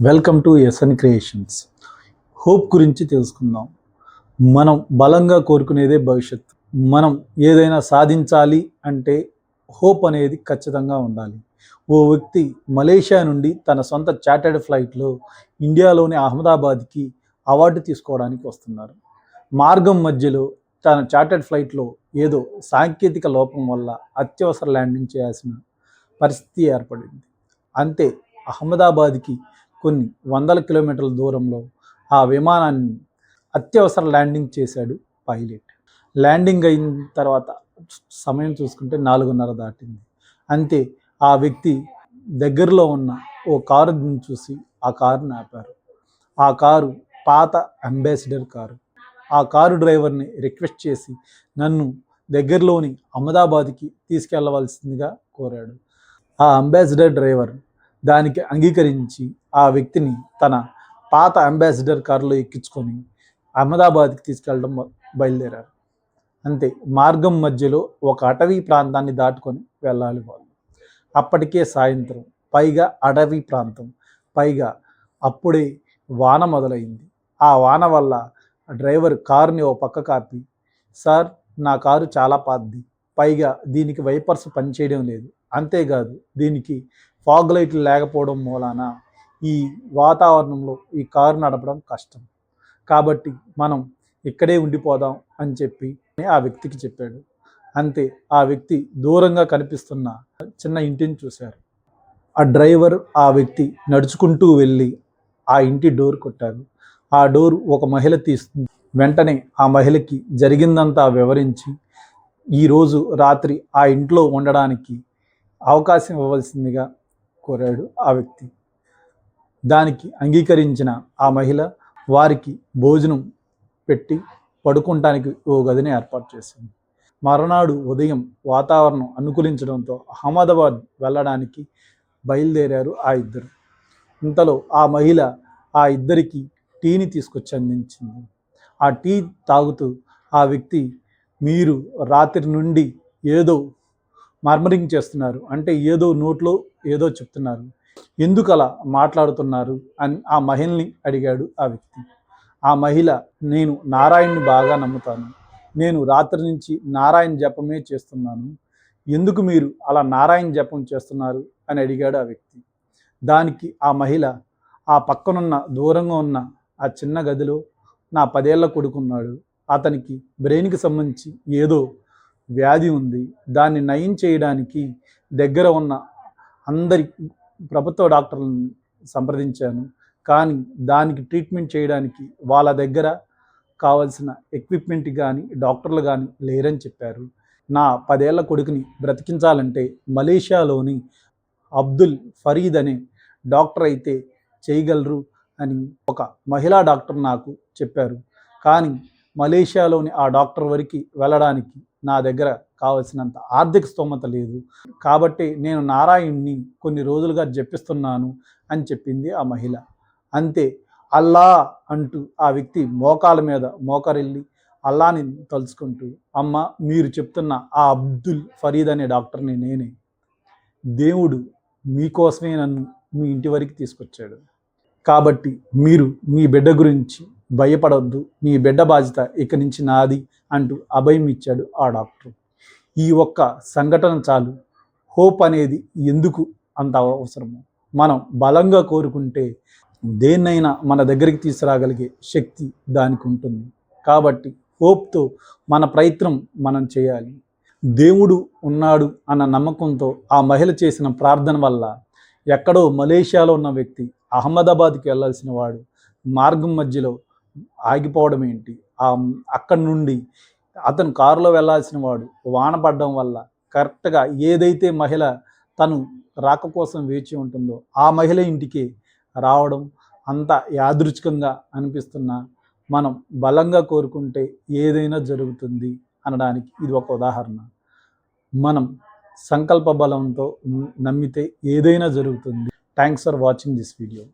Welcome to SN Creations hope గురించి తెలుసుకుందాం. మనం బలంగా కోరుకునేదే భవిష్యత్తు. మనం ఏదైనా సాధించాలి అంటే హోప్ అనేది ఖచ్చితంగా ఉండాలి. ఓ వ్యక్తి మలేషియా నుండి తన సొంత చార్టర్డ్ ఫ్లైట్లో ఇండియాలోని అహ్మదాబాద్కి అవార్డు తీసుకోవడానికి వస్తున్నారు. మార్గం మధ్యలో తన చార్టర్డ్ ఫ్లైట్లో ఏదో సాంకేతిక లోపం వల్ల అత్యవసర ల్యాండింగ్ చేయాల్సిన పరిస్థితి ఏర్పడింది. అంతే అహ్మదాబాద్కి కొన్ని వందల కిలోమీటర్ల దూరంలో ఆ విమానాన్ని అత్యవసర ల్యాండింగ్ చేశాడు పైలట్. ల్యాండింగ్ అయిన తర్వాత సమయం చూసుకుంటే నాలుగున్నర దాటింది. అంతే ఆ వ్యక్తి దగ్గరలో ఉన్న ఓ కారుని చూసి ఆ కారుని ఆపారు. ఆ కారు పాత అంబాసిడర్ కారు. ఆ కారు డ్రైవర్ని రిక్వెస్ట్ చేసి నన్ను దగ్గరలోని అహ్మదాబాద్కి తీసుకెళ్ళవలసిందిగా కోరాడు. ఆ అంబాసిడర్ డ్రైవర్ దానికి అంగీకరించి ఆ వ్యక్తిని తన పాత అంబాసిడర్ కారులో ఎక్కించుకొని అహ్మదాబాద్కి తీసుకెళ్ళడం బయలుదేరారు. అంతే మార్గం మధ్యలో ఒక అటవీ ప్రాంతాన్ని దాటుకొని వెళ్ళాలి వాళ్ళు. అప్పటికే సాయంత్రం పైగా అటవీ ప్రాంతం పైగా అప్పుడే వాన మొదలైంది. ఆ వాన వల్ల డ్రైవర్ కారుని ఓ పక్క కాపి సార్ నా కారు చాలా పాద్ది పైగా దీనికి వైపర్స్ పనిచేయడం లేదు అంతేకాదు దీనికి ఫాగ్ లైట్లు లేకపోవడం మూలాన ఈ వాతావరణంలో ఈ కారు నడపడం కష్టం. కాబట్టి మనం ఇక్కడే ఉండిపోదాం అని చెప్పి ఆ వ్యక్తికి చెప్పాడు. అంతే ఆ వ్యక్తి దూరంగా కనిపిస్తున్న చిన్న ఇంటిని చూశారు. ఆ డ్రైవర్ ఆ వ్యక్తి నడుచుకుంటూ వెళ్ళి ఆ ఇంటి డోర్ కొట్టారు ఆ డోర్ ఒక మహిళ తీస్తుంది. వెంటనే ఆ మహిళకి జరిగిందంతా వివరించి ఈరోజు రాత్రి ఆ ఇంట్లో ఉండడానికి అవకాశం ఇవ్వవలసిందిగా కోరాడు ఆ వ్యక్తి. దానికి అంగీకరించిన ఆ మహిళ వారికి భోజనం పెట్టి పడుకుంటానికి ఓ గదిని ఏర్పాటు చేసింది. మరునాడు ఉదయం వాతావరణం అనుకూలించడంతో అహ్మదాబాద్ వెళ్ళడానికి బయలుదేరారు ఆ ఇద్దరు. ఇంతలో ఆ మహిళ ఆ ఇద్దరికి టీని తీసుకొచ్చి అందించింది. ఆ టీ తాగుతూ ఆ వ్యక్తి మీరు రాత్రి నుండి ఏదో మర్మరింగ్ చేస్తున్నారు. అంటే ఏదో నోట్లో ఏదో చెప్తున్నారు. ఎందుకు అలా మాట్లాడుతున్నారు అని ఆ మహిళని అడిగాడు ఆ వ్యక్తి. ఆ మహిళ నేను నారాయణ్ని బాగా నమ్ముతాను. నేను రాత్రి నుంచి నారాయణ జపమే చేస్తున్నాను. ఎందుకు మీరు అలా నారాయణ జపం చేస్తున్నారు? అని అడిగాడు ఆ వ్యక్తి. దానికి ఆ మహిళ ఆ పక్కనున్న దూరంగా ఉన్న ఆ చిన్న గదిలో నా పదేళ్ళ కొడుకున్నాడు. అతనికి బ్రెయిన్కి సంబంధించి ఏదో వ్యాధి ఉంది. దాన్ని నయం చేయడానికి దగ్గర ఉన్న అందరి ప్రభుత్వ డాక్టర్లను సంప్రదించాను. కానీ దానికి ట్రీట్మెంట్ చేయడానికి వాళ్ళ దగ్గర కావాల్సిన ఎక్విప్మెంట్ కానీ డాక్టర్లు కానీ లేరని చెప్పారు. నా పదేళ్ళ కొడుకుని బ్రతికించాలంటే మలేషియాలోని అబ్దుల్ ఫరీద్ అనే డాక్టర్ అయితే చేయగలరు అని ఒక మహిళా డాక్టర్ నాకు చెప్పారు. కానీ మలేషియాలోని ఆ డాక్టర్ వరకు వెళ్ళడానికి నా దగ్గర కావలసినంత ఆర్థిక స్తోమత లేదు. కాబట్టి నేను నారాయణ్ని కొన్ని రోజులుగా జపిస్తున్నాను అని చెప్పింది ఆ మహిళ. అంతే. అల్లా అంటూ ఆ వ్యక్తి మోకాల మీద మోకరిల్లి అల్లాని తలుచుకుంటూ అమ్మ మీరు చెప్తున్న ఆ అబ్దుల్ ఫరీద్ అనే డాక్టర్ని నేనే. దేవుడు మీకోసమే నన్ను మీ ఇంటి వరకు తీసుకొచ్చాడు. కాబట్టి మీరు మీ బిడ్డ గురించి భయపడవద్దు మీ బిడ్డ బాధ్యత ఇక నుంచి నాది. అంటూ అభయం ఇచ్చాడు ఆ డాక్టర్. ఈ ఒక్క సంఘటన చాలు. హోప్ అనేది ఎందుకు అంత అవసరము. మనం బలంగా కోరుకుంటే దేన్నైనా మన దగ్గరికి తీసుకురాగలిగే శక్తి దానికి ఉంటుంది. కాబట్టి హోప్తో మన ప్రయత్నం మనం చేయాలి. దేవుడు ఉన్నాడు అన్న నమ్మకంతో ఆ మహిళ చేసిన ప్రార్థన వల్ల ఎక్కడో మలేషియాలో ఉన్న వ్యక్తి అహ్మదాబాద్కి వెళ్ళాల్సిన వాడు మార్గం మధ్యలో ఆగిపోవడం ఏంటి? అక్కడి నుండి అతను కారులో వెళ్ళాల్సిన వాడు వాన పడడం వల్ల కరెక్ట్గా ఏదైతే మహిళ తను రాక కోసం వేచి ఉంటుందో ఆ మహిళ ఇంటికి రావడం అంత యాదృచ్ఛికంగా అనిపిస్తున్న మనం బలంగా కోరుకుంటే ఏదైనా జరుగుతుంది అనడానికి ఇది ఒక ఉదాహరణ. మనం సంకల్ప బలంతో నమ్మితే ఏదైనా జరుగుతుంది. Thanks for watching this video